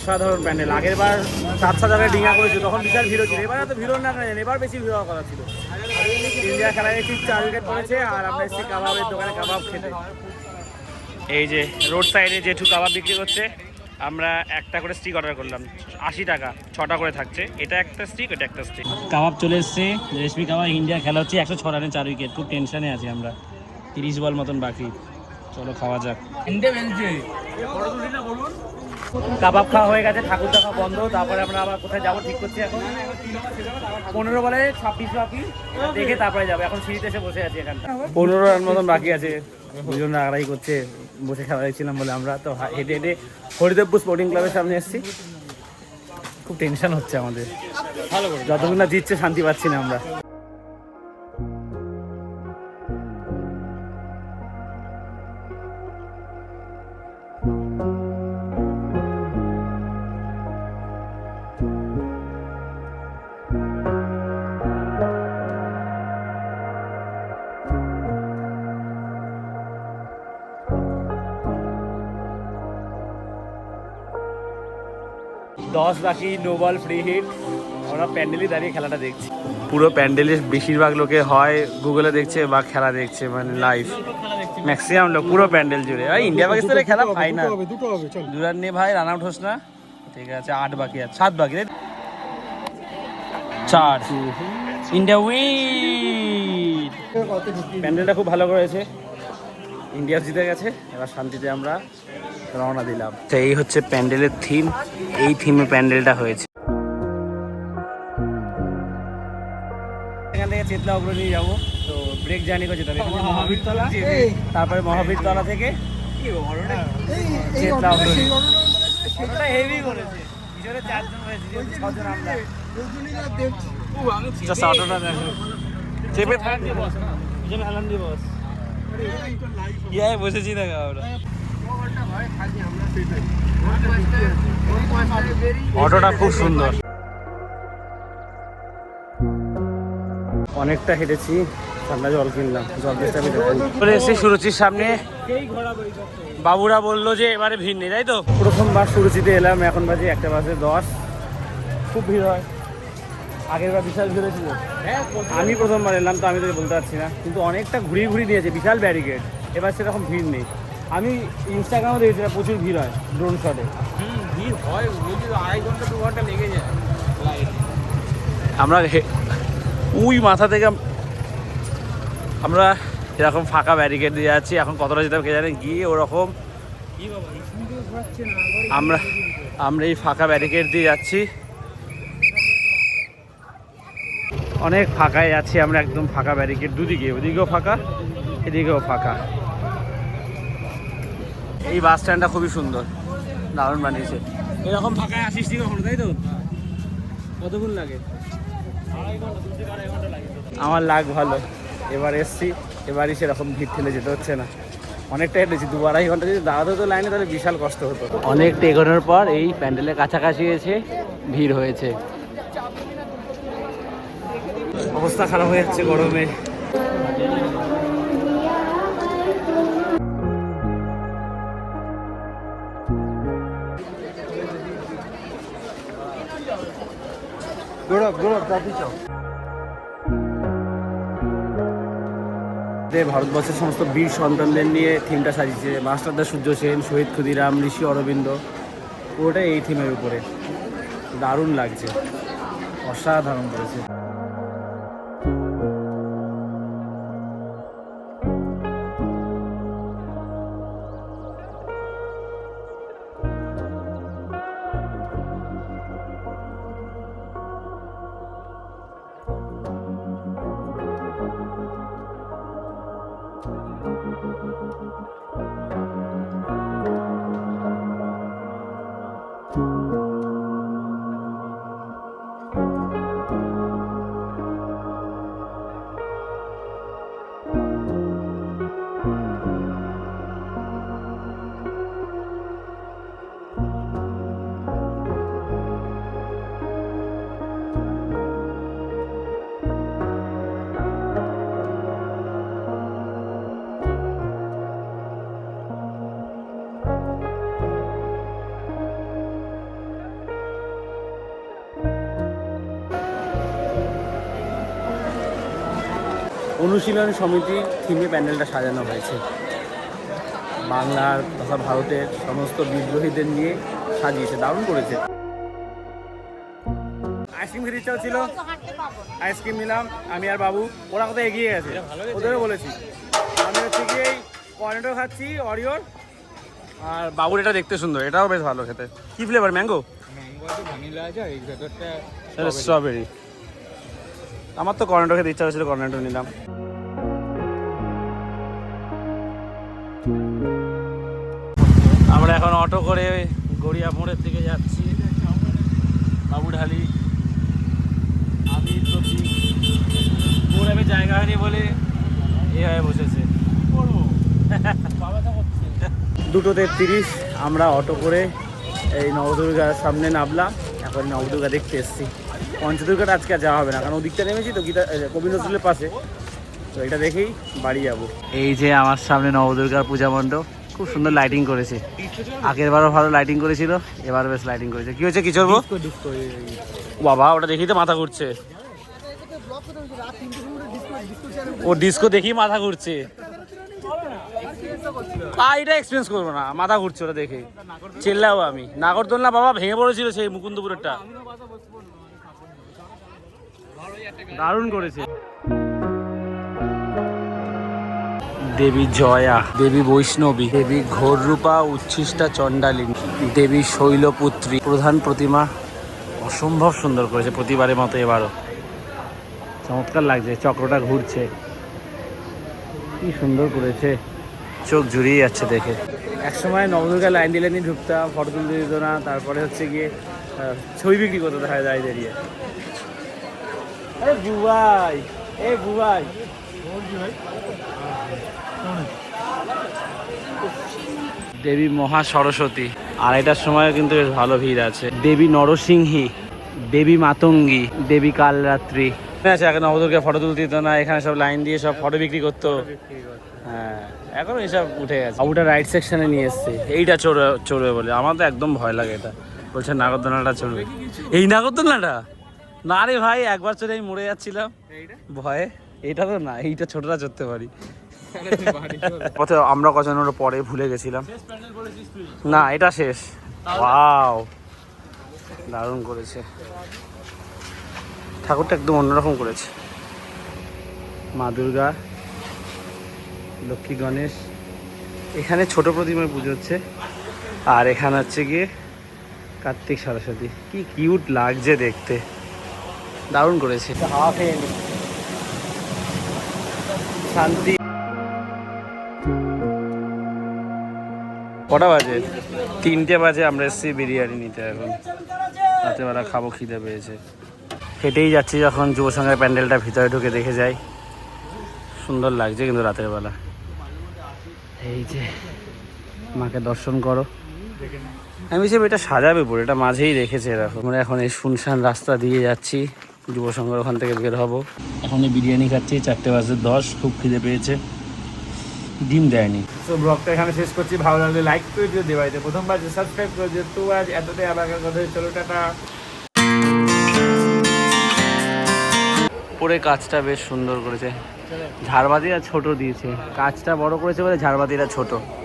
অসাধারণ প্যান্ডেল। আগের বার সাত সাত জায়গায় ডিঙা করেছিল তখন বিশাল ভিড় ছিল এবার এত ভিড় না কেন এবার বেশি ভিড় হওয়ার কথা ছিল। ইন্ডিয়া খেলা এসেছি চার উইকেট পড়েছে আর আমরা এসেছি কাবাবের দোকানে কাবাব খেতে। এই যে রোড সাইডে জেঠু কাবাব বিক্রি করছে আমরা একটা করে স্টিক অর্ডার করলাম। আশি টাকা ছটা করে থাকছে। এটা একটা স্টিক এটা একটা স্টিক কাবাব চলে এসছে রেশমি কাবাব ইন্ডিয়া খেলা হচ্ছে একশো ছ রানে চার উইকেট খুব টেনশনে আছি আমরা। তিরিশ বল মতন বাকি। চলো খাওয়া যাক। কাবাব খাওয়া হয়ে গেছে, ঠাকুর দেখা বন্ধ, তারপরে আমরা আবার কোথায় যাব, ঠিক করছি এখন। পনেরো বলে ছাব্বিশ বাকি, দেখে তারপরে যাব, এখন সিঁড়িতে এসে বসে আছি এখানটা। পনেরো রান মতন বাকি আছে, দুজন আড়াই করছে, বসে খেলা দেখছিলাম বলে আমরা, তো হেঁটে হেঁটে হরিদেবপুর স্পোর্টিং ক্লাবের সামনে এসেছি। খুব টেনশন হচ্ছে আমাদের। যতক্ষণ না জিতছে, শান্তি পাচ্ছি না আমরা। দশ বাকি নো বল ফ্রি হিট আমরা প্যান্ডেলই দাঁড়িয়ে খেলাটা দেখছি। পুরো প্যান্ডেলে বেশিরভাগ লোকে হয় গুগলে দেখছে বা খেলা দেখছে মানে লাইভ ম্যাক্সিমাম লোক পুরো প্যান্ডেল জুড়ে। ভাই ইন্ডিয়া পাকিস্তানের খেলা ফাইনাল দুটো হবে চল। দুরান নিয়ে ভাই রান আউট হোস না। ঠিক আছে আট বাকি আছে সাত বাকি। চার। ইন্ডিয়া উইন প্যান্ডেলটা খুব ভালো করেছে। ইন্ডিয়া জিতে গেছে এবার শান্তিতে আমরা রওনা দিলাম তো এই হচ্ছে প্যান্ডেলের থিম এই থিমে প্যান্ডেলটা হয়েছে এখান থেকে চেতলা অগ্রণী যাব তো ব্রেক জার্নি করছে তবে এখানে মহাবীরতলা তারপরে মহাবীরতলা থেকে চেতলা অগ্রণী হেভি করেছে পিছনে চারজন হয়েছে ছজন আমরা জাস্ট অটোটা দেখো চেপে থাক দিয়ে বস না পিছনে হেলান দিয়ে বস ইয়ায় বসেছি দেখো আমরা অটোটা খুব সুন্দর। অনেকটা হেঁটেছি ঠান্ডা জল কিনলাম জল চলে এসেছি সুরুচির সামনে। বাবুরা বলল যে এবারে ভিড় নেই তাই তো? প্রথমবার সুরুচিতে এলাম এখন বাজে একটা বাজে দশ। খুব ভিড় হয়। আগের বার বিশাল ভিড় হয়েছিল। আমি প্রথমবার এলাম তো আমি তো বলতে পারছি না। কিন্তু অনেকটা ঘুরিয়ে ঘুরিয়ে দিয়েছে বিশাল ব্যারিকেড এবার সেরকম ভিড় নেই। আমি ইনস্টাগ্রামে দেখেছিলাম প্রচুর ভিড় হয় ড্রোন শটে ভিড় হয় আড়াই ঘণ্টা দু ঘণ্টা লেগে যায়। আমরা হে- ওই মাথা থেকে আমরা এরকম ফাঁকা ব্যারিকেড দিয়ে যাচ্ছি এখন কতটা যেতে কে জানে গিয়ে ওরকম আমরা আমরা এই ফাঁকা ব্যারিকেড দিয়ে যাচ্ছি। অনেক ফাঁকায় যাচ্ছি আমরা একদম ফাঁকা ব্যারিকেড দুদিকে ওদিকেও ফাঁকা এদিকেও ফাঁকা। এই বাস স্ট্যান্ডটা খুবই সুন্দর। দারুণ বানিয়েছে। এরকম ফাঁকায় আসিস ঠিক কখনো তাই তো? কতক্ষণ লাগে? আমার লাগ ভালো। এবার এসছি এবারই সেরকম ভিড় ঠেলে যেতে হচ্ছে না। অনেকটা হেঁটেছি দু আড়াই ঘণ্টা যদি দাঁড়াতে হতো লাইনে তাহলে বিশাল কষ্ট হতো। অনেকটা এগোনোর পর এই প্যান্ডেলের কাছাকাছি এসে ভিড় হয়েছে। অবস্থা খারাপ হয়ে যাচ্ছে গরমে। Good যে ভারতবর্ষের সমস্ত বীর সন্তানদের নিয়ে থিমটা সাজিয়েছে। মাস্টারদা সূর্য সেন, শহীদ ক্ষুদিরাম, ঋষি অরবিন্দ। পুরোটাই এই থিমের উপরে। দারুণ লাগছে। অসাধারণ করেছে। অনুশীলন সমিতি থিমে প্যান্ডেলটা সাজানো হয়েছে। বাংলার তথা ভারতের সমস্ত বিদ্রোহীদের নিয়ে সাজিয়েছে দারুণ করেছে। আইসক্রিম খেতে ইচ্ছা ছিল আইসক্রিম নিলাম আমি আর বাবু ওরা কোথায় এগিয়ে গেছে? ওদেরও বলেছি। আমি হচ্ছে এই কর্নেটো খাচ্ছি অরিওর আর বাবুর এটা দেখতে সুন্দর এটাও বেশ ভালো খেতে। কি ফ্লেভার ম্যাঙ্গো ম্যাঙ্গো আছে ভ্যানিলা আছে আর এই ভেতরটা স্ট্রবেরি আমার তো কর্নেটো খেতে ইচ্ছা হয়েছিল কর্নেটো নিলাম। আমরা এখন অটো করে গড়িয়া মোড়ের দিকে যাচ্ছি। বাবুঢালি। আমি প্রতীক মোড়ে জায়গা হয়নি বলে এ হয়ে বসেছে। দুটো তেত্রিশ আমরা অটো করে এই নবদুর্গার সামনে নামলাম। এখন নবদুর্গা দেখতে এসেছি। পঞ্চদুর্গাটা আজকে আর যাওয়া হবে না কারণ ওদিকটা নেমেছি তো গীতা কবি নজরুলের পাশে। তো এটা দেখেই বাড়ি যাব। এই যে আমার সামনে নবদুর্গার পূজা মণ্ডপ খুব সুন্দর লাইটিং করেছে। আগের বারও ভালো লাইটিং করেছিল এবার বেশ লাইটিং করেছে। কি হয়েছে কি চলবো বাবা ওটা দেখেই তো মাথা ঘুরছে। ও ডিস্কো দেখেই মাথা ঘুরছে। এটা এক্সপিরিয়েন্স করব না মাথা ঘুরছে ওটা দেখে চেল্লাও আমি। নাগরদোলনা বাবা ভেঙে পড়েছিল সেই মুকুন্দপুরেরটা। দারুণ করেছে। দেবী জয়া, দেবী বৈষ্ণবী, দেবী ঘোররূপা উচ্ছিষ্টা চণ্ডালিনী, দেবী শৈলপুত্রী, প্রধান প্রতিমা অসম্ভব সুন্দর করেছে প্রতিবারের মতো এবারও। চমৎকার লাগছে, চক্রটা ঘুরছে। কি সুন্দর করেছে। চোখ জুড়িয়ে যাচ্ছে দেখে। এক সময় নবদুর্গা লাইন দিলে নিয়ে ঢুকতাম, ফটো তুলতে দিত না, তারপরে হচ্ছে গিয়ে ছবি বিক্রি করতে দেখা যায় দাঁড়িয়ে আরে বুবাই এ বুবাই দেবী মহা সরস্বতী। আর এটার সময় কিন্তু বেশ ভালো ভিড় আছে। দেবী নরসিংহী দেবী মাতঙ্গী দেবী কালরাত্রি। আছে এখন নবদুর্গা ফটো তুলতে দিত না এখানে সব লাইন দিয়ে সব ফটো বিক্রি করতো। হ্যাঁ এখন এসব উঠে গেছে। বাবুটা রাইট সেকশনে নিয়ে এসছে। এইটা চড়বে চড়বে বলে। আমার তো একদম ভয় লাগে এটা। বলছে নাগরদোলনাটা চড়বে। এই নাগরদোলনাটা? না রে ভাই একবার চড়ে আমি মরে যাচ্ছিলাম। ভয়ে। এইটা তো না এইটা ছোটটা চড়তে পারি। পথে আমরা কজন ওর পরে ভুলে গেছিলাম। না এটা শেষ। ওয়াও। দারুণ করেছে। ঠাকুরটা একদম অন্যরকম করেছে। মা দুর্গা লক্ষ্মী গণেশ। এখানে ছোট প্রতিমার পুজো হচ্ছে। আর এখানে হচ্ছে গিয়ে কার্তিক সরস্বতী। কি কিউট লাগছে দেখতে। দারুণ করেছে। হাওয়া খেয়ে শান্তি। কটা বাজে? তিনটে বাজে আমরা এসেছি বিরিয়ানি নিতে এখন। রাতেবেলা খাব খিদে পেয়েছে। হেঁটেই যাচ্ছি যখন যুব সংঘের প্যান্ডেলটা ভিতরে ঢুকে দেখে যাই। সুন্দর লাগছে কিন্তু রাতের বেলা। এই যে মাকে দর্শন করো। আমি ভেবেছি এটা সাজাবে পুরো এটা মাঝেই রেখেছে এরকম আমরা এখন এই শুনশান রাস্তা দিয়ে যাচ্ছি। যুব সংঘের ওখান থেকে বের হব। এখন এই বিরিয়ানি খাচ্ছি চারটে বাজে দশ খুব খিদে পেয়েছে। ডিম দেয়নি। তো ব্লগটা এখানে শেষ করছি। ভালো লাগলে লাইক করে দিও দেবাইতে প্রথমবার যে সাবস্ক্রাইব করে দিও। তো আজ এতটাই আবার কথা চলো টাটা। পরে কাজটা বেশ সুন্দর করেছে। ঝাড়বাতিটা ছোট দিয়েছে। কাজটা বড় করেছে বলে ঝাড়বাতিটা ছোট।